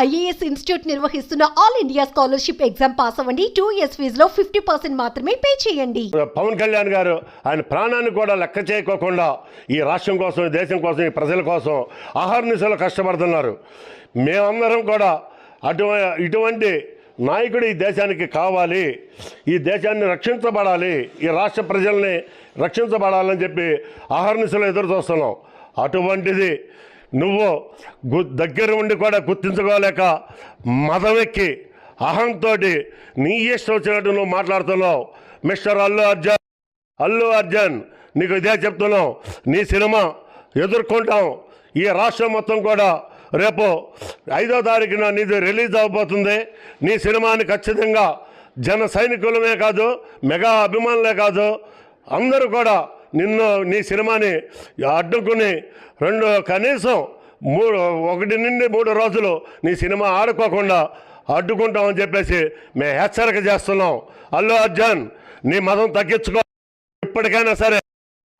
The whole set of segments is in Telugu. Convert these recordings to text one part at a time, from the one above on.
ఐఏఎస్ ఇన్స్టిట్యూట్ నిర్వహిస్తున్న all India scholarship exam pass అవ్వండి. టూ ఇయర్స్ ఫీజులో ఫిఫ్టీ పర్సెంట్ మాత్రమే పే చేయండి. పవన్ కళ్యాణ్ గారు ఆయన ప్రాణాన్ని కూడా లెక్క చేయకోకుండా ఈ రాష్ట్రం కోసం ఈ దేశం కోసం ఈ ప్రజల కోసం ఆహార్నిశలు కష్టపడుతున్నారు. మేమందరం కూడా అటు ఇటువంటి నాయకుడు ఈ దేశానికి కావాలి ఈ దేశాన్ని రక్షించబడాలి ఈ రాష్ట్ర ప్రజల్ని రక్షించబడాలని చెప్పి ఆహార్నిశలు ఎదురు చూస్తున్నాం. అటువంటిది నువ్వు గు దగ్గర ఉండి కూడా గుర్తించుకోలేక మదవెక్కి అహంతో నీ ఇష్టం వచ్చినట్టు నువ్వు మాట్లాడుతున్నావు. మిస్టర్ అల్లు అర్జున్ అల్లు అర్జున్ నీకు ఇదే చెప్తున్నాం. నీ సినిమా ఎదుర్కొంటాం. ఈ రాష్ట్రం మొత్తం కూడా రేపు ఐదో తారీఖున నీది రిలీజ్ అవబోతుంది. నీ సినిమాని ఖచ్చితంగా జన సైనికులమే కాదు మెగా అభిమానులే కాదు అందరూ కూడా నిన్ను నీ సినిమాని అడ్డుకుని రెండు కనీసం మూడు ఒకటి నుండి మూడు రోజులు నీ సినిమా ఆడుకోకుండా అడ్డుకుంటామని చెప్పేసి మేము హెచ్చరిక చేస్తున్నాం. అల్లు అర్జున్ నీ మతం తగ్గించుకో. ఇప్పటికైనా సరే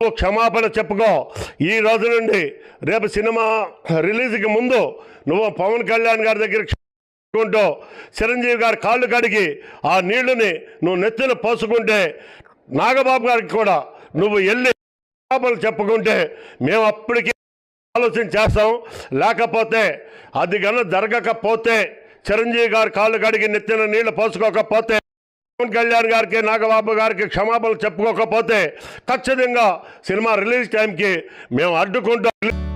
నువ్వు క్షమాపణ చెప్పుకో. ఈ రోజు నుండి రేపు సినిమా రిలీజ్కి ముందు నువ్వు పవన్ కళ్యాణ్ గారి దగ్గర క్షమాపణ చిరంజీవి గారి కాళ్ళు కడిగి ఆ నీళ్ళుని నువ్వు నెత్తిన పోసుకుంటే నాగబాబు గారికి కూడా నువ్వు వెళ్ళి క్షమాపణలు చెప్పుకుంటే మేము అప్పటికే ఆలోచన చేస్తాం. లేకపోతే అది కన్నా జరగకపోతే చిరంజీవి గారు కాళ్ళు కడిగి నెత్తిన నీళ్ళు పోసుకోకపోతే పవన్ కళ్యాణ్ గారికి నాగబాబు గారికి క్షమాపణలు చెప్పుకోకపోతే ఖచ్చితంగా సినిమా రిలీజ్ టైంకి మేము అడ్డుకుంటాం